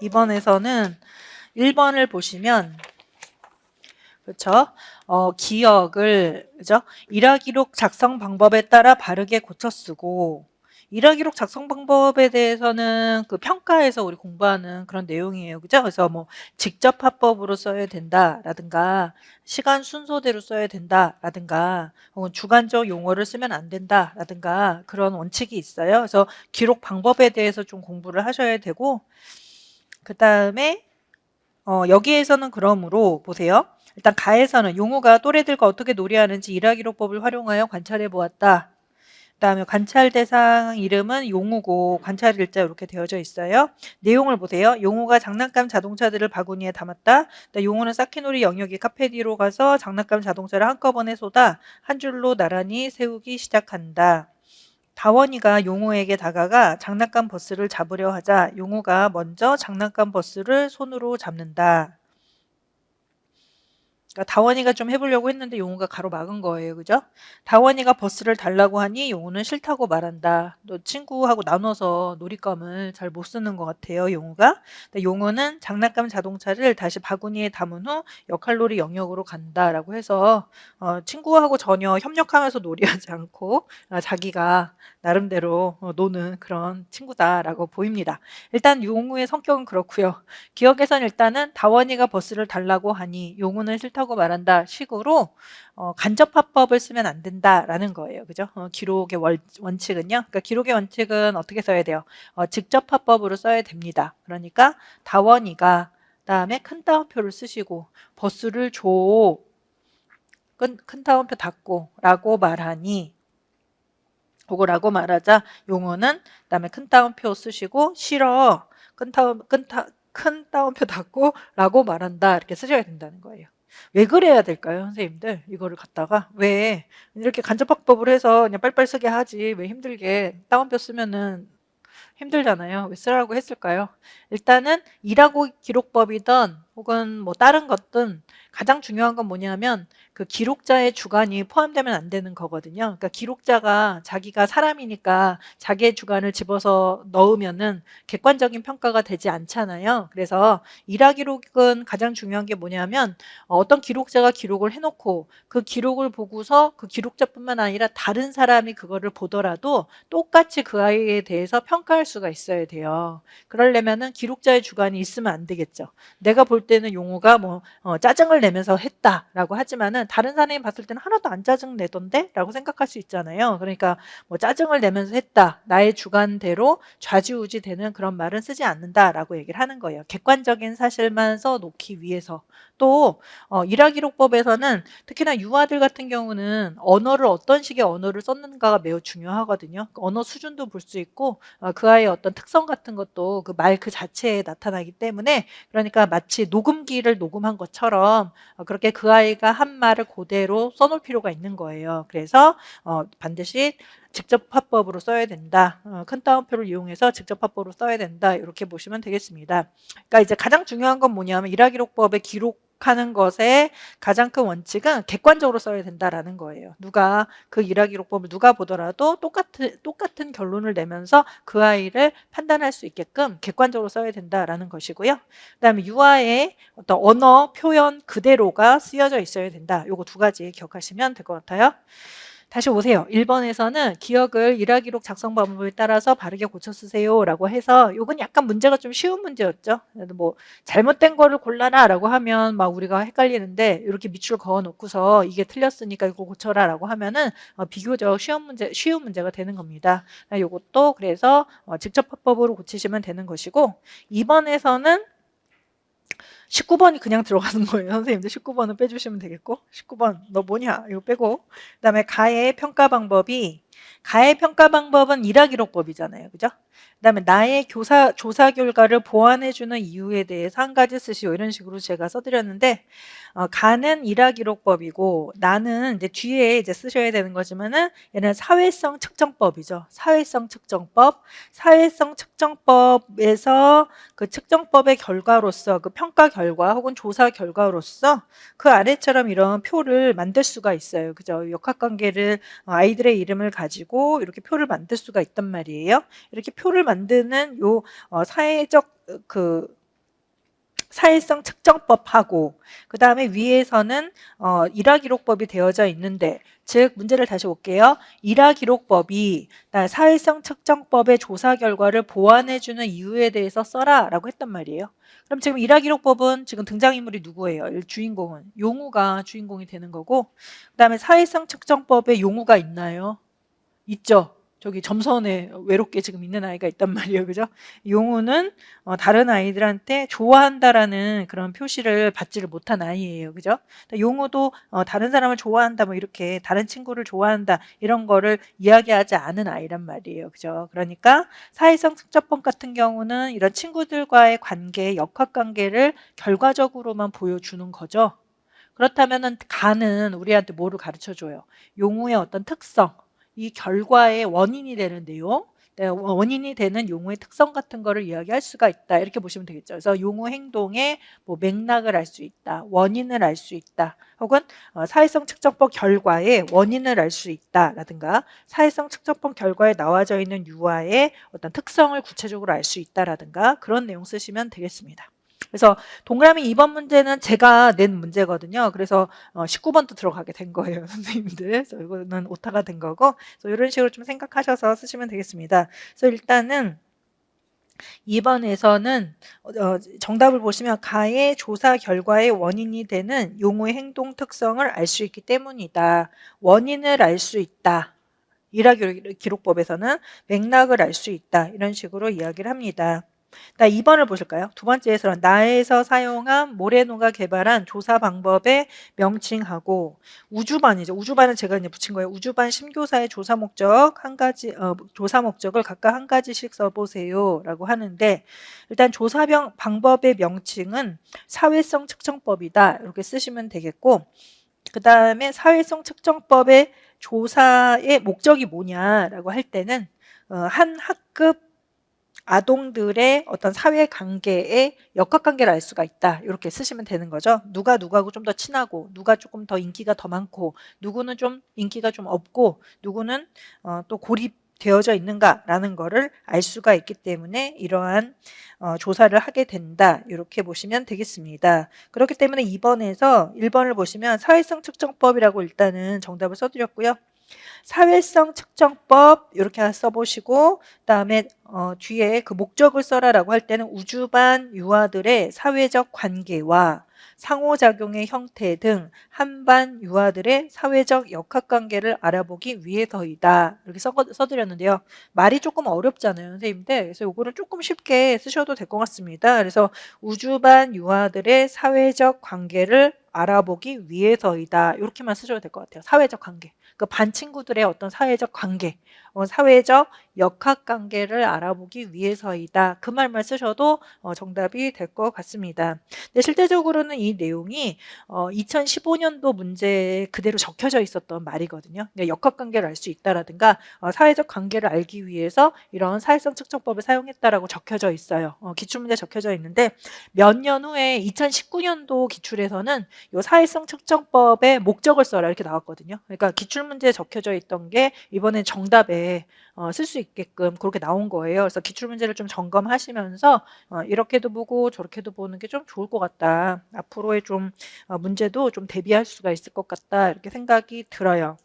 이번에서는 1번을 보시면 그렇죠? 어, 기억을 그죠? 일화 기록 작성 방법에 따라 바르게 고쳐 쓰고 일화 기록 작성 방법에 대해서는 그 평가에서 우리 공부하는 그런 내용이에요. 그죠? 그래서 뭐 직접 합법으로 써야 된다라든가 시간 순서대로 써야 된다라든가 혹은 주관적 용어를 쓰면 안 된다라든가 그런 원칙이 있어요. 그래서 기록 방법에 대해서 좀 공부를 하셔야 되고 그 다음에 어, 여기에서는 그러므로 보세요. 일단 가에서는 용우가 또래들과 어떻게 놀이하는지 일화기록법을 활용하여 관찰해 보았다. 그 다음에 관찰 대상 이름은 용우고 관찰 일자 이렇게 되어져 있어요. 내용을 보세요. 용우가 장난감 자동차들을 바구니에 담았다. 용우는 사키놀이 영역이 카페 뒤로 가서 장난감 자동차를 한꺼번에 쏟아 한 줄로 나란히 세우기 시작한다. 다원이가 용우에게 다가가 장난감 버스를 잡으려 하자 용우가 먼저 장난감 버스를 손으로 잡는다. 그러니까 다원이가 좀 해보려고 했는데 용우가 가로막은 거예요. 그죠? 다원이가 버스를 달라고 하니 용우는 싫다고 말한다. 너 친구하고 나눠서 놀잇감을 잘 못 쓰는 것 같아요. 용우가. 용우는 장난감 자동차를 다시 바구니에 담은 후 역할놀이 영역으로 간다라고 해서 어, 친구하고 전혀 협력하면서 놀이하지 않고 어, 자기가 나름대로 어, 노는 그런 친구다라고 보입니다. 일단 용우의 성격은 그렇고요. 기억에선 일단은 다원이가 버스를 달라고 하니 용우는 싫다고 말한다 식으로 어, 간접 화법을 쓰면 안 된다라는 거예요. 그죠? 어, 기록의 월, 원칙은요. 그러니까 기록의 원칙은 어떻게 써야 돼요? 어, 직접 화법으로 써야 됩니다. 그러니까 다원이가 다음에 큰 따옴표를 쓰시고 버스를 줘. 큰, 큰 따옴표 닫고 라고 말하니 그거라고 말하자 용어는 그다음에 큰 따옴표 쓰시고 싫어 큰 따옴 큰, 따, 큰 따옴표 닫고 라고 말한다 이렇게 쓰셔야 된다는 거예요. 왜 그래야 될까요, 선생님들? 이거를 갖다가 왜 이렇게 간접학법을 해서 그냥 빨빨 쓰게 하지 왜 힘들게 따옴표 쓰면은 힘들잖아요. 왜 쓰라고 했을까요? 일단은 일하고 기록법이든 혹은 뭐 다른 것든 가장 중요한 건 뭐냐면 그 기록자의 주관이 포함되면 안 되는 거거든요. 그러니까 기록자가 자기가 사람이니까 자기의 주관을 집어서 넣으면은 객관적인 평가가 되지 않잖아요. 그래서 일화 기록은 가장 중요한 게 뭐냐면 어떤 기록자가 기록을 해놓고 그 기록을 보고서 그 기록자뿐만 아니라 다른 사람이 그거를 보더라도 똑같이 그 아이에 대해서 평가할 수가 있어야 돼요. 그러려면은 기록자의 주관이 있으면 안 되겠죠. 내가 볼 때는 용우가 뭐 어, 짜증을 내면서 했다라고 하지만은 다른 사람이 봤을 때는 하나도 안 짜증 내던데? 라고 생각할 수 있잖아요. 그러니까 뭐 짜증을 내면서 했다. 나의 주관대로 좌지우지 되는 그런 말은 쓰지 않는다라고 얘기를 하는 거예요. 객관적인 사실만 써 놓기 위해서. 또 어, 일화기록법에서는 특히나 유아들 같은 경우는 언어를 어떤 식의 언어를 썼는가가 매우 중요하거든요. 그 언어 수준도 볼 수 있고 어, 그 아이의 어떤 특성 같은 것도 그 말그 그 자체에 나타나기 때문에 그러니까 마치 녹음기를 녹음한 것처럼 어, 그렇게 그 아이가 한 말을 그대로 써놓을 필요가 있는 거예요. 그래서 어, 반드시 직접 화법으로 써야 된다. 어, 큰 따옴표를 이용해서 직접 화법으로 써야 된다. 이렇게 보시면 되겠습니다. 그러니까 이제 가장 중요한 건 뭐냐면 일화기록법의 기록 하는 것의 가장 큰 원칙은 객관적으로 써야 된다라는 거예요. 누가 그 일화 기록법을 누가 보더라도 똑같은 똑같은 결론을 내면서 그 아이를 판단할 수 있게끔 객관적으로 써야 된다라는 것이고요. 그다음에 유아의 어떤 언어 표현 그대로가 쓰여져 있어야 된다. 요거 두 가지 기억하시면 될 것 같아요. 다시 오세요. 1번에서는 기억을 일화 기록 작성 방법에 따라서 바르게 고쳐 쓰세요 라고 해서 이건 약간 문제가 좀 쉬운 문제였죠. 뭐 잘못된 거를 골라라 라고 하면 막 우리가 헷갈리는데 이렇게 밑줄 그어 놓고서 이게 틀렸으니까 이거 고쳐라 라고 하면은 어, 비교적 쉬운 문제, 쉬운 문제가 되는 겁니다. 이것도 그래서 어, 직접 화법으로 고치시면 되는 것이고 2번에서는 19번이 그냥 들어가는 거예요. 선생님들 19번은 빼주시면 되겠고 19번 너 뭐냐 이거 빼고 그 다음에 가의 평가 방법이 가의 평가 방법은 일화기록법이잖아요. 그죠? 그 다음에 나의 교사, 조사 결과를 보완해주는 이유에 대해서 한 가지 쓰시오. 이런 식으로 제가 써드렸는데, 어, 가는 일화기록법이고, 나는 이제 뒤에 이제 쓰셔야 되는 거지만은, 얘는 사회성 측정법이죠. 사회성 측정법. 사회성 측정법에서 그 측정법의 결과로서, 그 평가 결과 혹은 조사 결과로서 그 아래처럼 이런 표를 만들 수가 있어요. 그죠? 역학관계를, 어, 아이들의 이름을 가지고 이렇게 표를 만들 수가 있단 말이에요. 이렇게 표를 만드는 요 어, 사회적 그 사회성 측정법하고 그 다음에 위에서는 어, 일화기록법이 되어져 있는데 즉 문제를 다시 볼게요. 일화기록법이 나 사회성 측정법의 조사 결과를 보완해주는 이유에 대해서 써라 라고 했단 말이에요. 그럼 지금 일화기록법은 지금 등장인물이 누구예요? 일- 주인공은 용우가 주인공이 되는 거고 그 다음에 사회성 측정법에 용우가 있나요? 있죠. 저기 점선에 외롭게 지금 있는 아이가 있단 말이에요. 그죠? 용우는 어, 다른 아이들한테 좋아한다라는 그런 표시를 받지를 못한 아이예요. 그죠? 그러니까 용우도 어, 다른 사람을 좋아한다 뭐 이렇게 다른 친구를 좋아한다 이런 거를 이야기하지 않은 아이란 말이에요. 그죠? 그러니까 사회성 측정법 같은 경우는 이런 친구들과의 관계, 역학 관계를 결과적으로만 보여주는 거죠. 그렇다면은 가는 우리한테 뭐를 가르쳐 줘요? 용우의 어떤 특성, 이 결과의 원인이 되는 내용, 네, 원인이 되는 용어의 특성 같은 거를 이야기할 수가 있다. 이렇게 보시면 되겠죠. 그래서 용어 행동의 뭐 맥락을 알 수 있다. 원인을 알 수 있다. 혹은 어, 사회성 측정법 결과의 원인을 알 수 있다라든가 사회성 측정법 결과에 나와져 있는 유아의 어떤 특성을 구체적으로 알 수 있다라든가 그런 내용 쓰시면 되겠습니다. 그래서 동그라미 2번 문제는 제가 낸 문제거든요. 그래서 어, 19번도 들어가게 된 거예요, 선생님들. 그래서 이거는 오타가 된 거고, 그래서 이런 식으로 좀 생각하셔서 쓰시면 되겠습니다. 그래서 일단은 2번에서는 어, 정답을 보시면 가의 조사 결과의 원인이 되는 용어의 행동 특성을 알 수 있기 때문이다. 원인을 알 수 있다. 일화 기록법에서는 맥락을 알 수 있다. 이런 식으로 이야기를 합니다. 나 2번을 보실까요? 두 번째에서는 나에서 사용한 모레노가 개발한 조사 방법의 명칭하고 우주반이죠. 우주반은 제가 이제 붙인 거예요. 우주반 심교사의 조사 목적 한 가지 어, 조사 목적을 각각 한 가지씩 써보세요라고 하는데 일단 조사병 방법의 명칭은 사회성 측정법이다 이렇게 쓰시면 되겠고 그 다음에 사회성 측정법의 조사의 목적이 뭐냐라고 할 때는 어, 한 학급 아동들의 어떤 사회 관계의 역학 관계를 알 수가 있다. 이렇게 쓰시면 되는 거죠. 누가 누구하고 좀 더 친하고, 누가 조금 더 인기가 더 많고, 누구는 좀 인기가 좀 없고, 누구는 어, 또 고립 되어져 있는가라는 거를 알 수가 있기 때문에 이러한 어, 조사를 하게 된다. 이렇게 보시면 되겠습니다. 그렇기 때문에 2번에서 1번을 보시면 사회성 측정법이라고 일단은 정답을 써드렸고요. 사회성 측정법 이렇게 써보시고 그다음에 어, 뒤에 그 목적을 써라라고 할 때는 우주반 유아들의 사회적 관계와 상호작용의 형태 등 한반 유아들의 사회적 역학관계를 알아보기 위해서이다. 이렇게 써, 써드렸는데요. 말이 조금 어렵잖아요, 선생님들. 그래서 이거를 조금 쉽게 쓰셔도 될 것 같습니다. 그래서 우주반 유아들의 사회적 관계를 알아보기 위해서이다. 이렇게만 쓰셔도 될 것 같아요. 사회적 관계. 그 반 친구들의 어떤 사회적 관계, 어, 사회적 역학 관계를 알아보기 위해서이다. 그 말만 쓰셔도 어, 정답이 될 것 같습니다. 근데 실제적으로는 이 내용이 어, 2015년도 문제에 그대로 적혀져 있었던 말이거든요. 그러니까 역학 관계를 알 수 있다라든가 어, 사회적 관계를 알기 위해서 이런 사회성 측정법을 사용했다라고 적혀져 있어요. 어, 기출문제 적혀져 있는데 몇 년 후에 2019년도 기출에서는 이 사회성 측정법의 목적을 써라 이렇게 나왔거든요. 그러니까 기출문제에 적혀져 있던 게 이번에 정답에 어, 쓸 수 있게끔 그렇게 나온 거예요. 그래서 기출 문제를 좀 점검하시면서 어, 이렇게도 보고 저렇게도 보는 게 좀 좋을 것 같다. 앞으로의 좀 어, 문제도 좀 대비할 수가 있을 것 같다. 이렇게 생각이 들어요.